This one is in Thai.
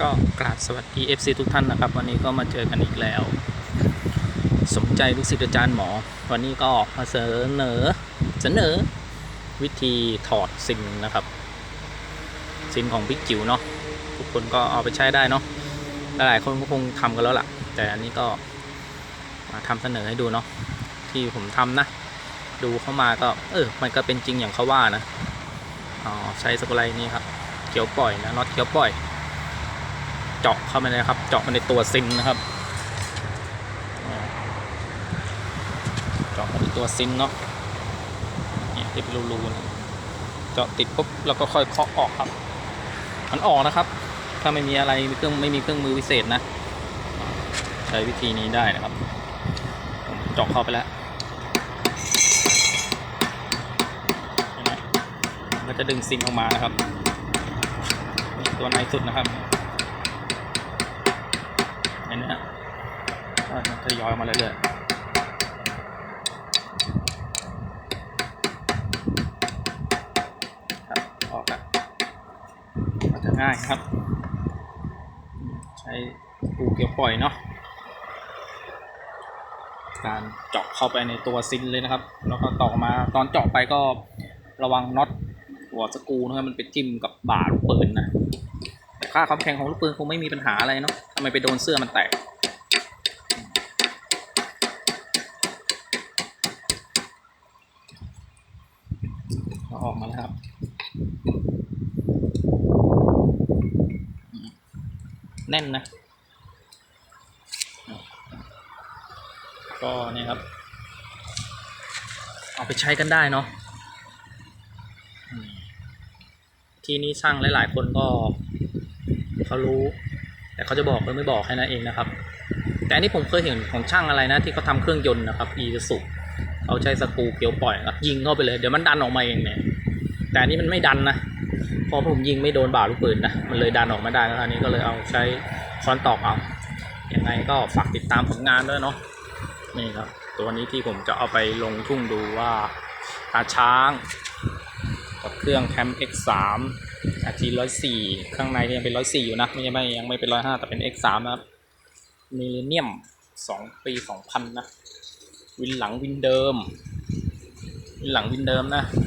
ก็กราบสวัสดี FC ทุกท่านนะครับ วันนี้ก็มาเจอกันอีกแล้ว สมใจลูกศิษย์อาจารย์หมอ วันนี้ก็มาเสนอเสนอ วิธีถอดซิมนะครับ ซิมของบิ๊กจิ๋วเนาะทุกคนก็เอาไปใช้ได้เนาะหลายๆคนก็คงทำกันแล้วล่ะ แต่อันนี้ก็มาทำเสนอให้ดูเนาะที่ผมทำนะ ดูเข้ามาก็ เออ มันก็เป็นจริงอย่างเขาว่านะอ๋อใช้สกุไลนี่ครับเกี่ยวปล่อยนะน็อตเกี่ยวปล่อย เจาะเข้าไปเลยครับ เจาะมาในตัวซิมนะครับ เจาะมาในตัวซิมเนาะเนี่ยที่เป็นรูๆเจาะติดปุ๊บแล้วก็ค่อยเคาะออกครับ มันออกนะครับ ถ้าไม่มีอะไรเครื่องไม่มีเครื่องมือวิเศษนะ ใช้วิธีนี้ได้นะครับผมเจาะเข้าไปแล้วนไหมมันก็จะดึงซิมออกมานะครับ ตัวในสุดนะครับ เห็นไหมฮะก็จะทยอยมาเรื่อยๆครับออกแล้วก็จะง่ายครับ ใช้ปูเกี่ยวปล่อยเนาะการเจาะเข้าไปในตัวซินเลยนะครับ แล้วก็ต่อมาตอนเจาะไปก็ระวังน็อตหัวสกรูนะครับมันไปจิ้มกับบ่าลูกปืนนะ ค่าความแข็งของลูกปืนคงไม่มีปัญหาอะไรเนาะทำไมไปโดนเสื้อมันแตกเอาออกมาแล้วครับแน่นนะ ก็เนี่ยครับ เอาไปใช้กันได้เนาะที่นี้ช่างหลาย ๆ คนก็ เขารู้ แต่เขาจะบอกหรือไม่บอกแค่นั้นเองนะครับ แต่อันนี้ผมเคยเห็นของช่างอะไรนะ ที่เขาทำเครื่องยนต์นะครับอีสุเขาใช้สกูเกลียวปล่อยครับยิงเข้าไปเลยเดี๋ยวมันดันออกมาเองเนี่ยแต่อันนี้มันไม่ดันนะเพอผมยิงไม่โดนบ่าลูกปืนนะมันเลยดันออกม่ได้แล้วอันนี้ก็เลยเอาใช้ค้อนตอกเอายังไงก็ฝากติดตามผลงานด้วยเนาะนี่ครับ ตัวนี้ที่ผมจะเอาไปลงทุ่งดูว่าตาช้าง กับเครื่องแคม X3 อาทีร้อยสี่ข้างในยังเป็นร้อยสี่อยู่นะไม่ใช่ไม่ยังไม่เป็นร้อยห้าแต่เป็น X3 นะครับมิเลเนียมสองปีสองพันนะ วินหลังวินเดิม วินหลังวินเดิมนะ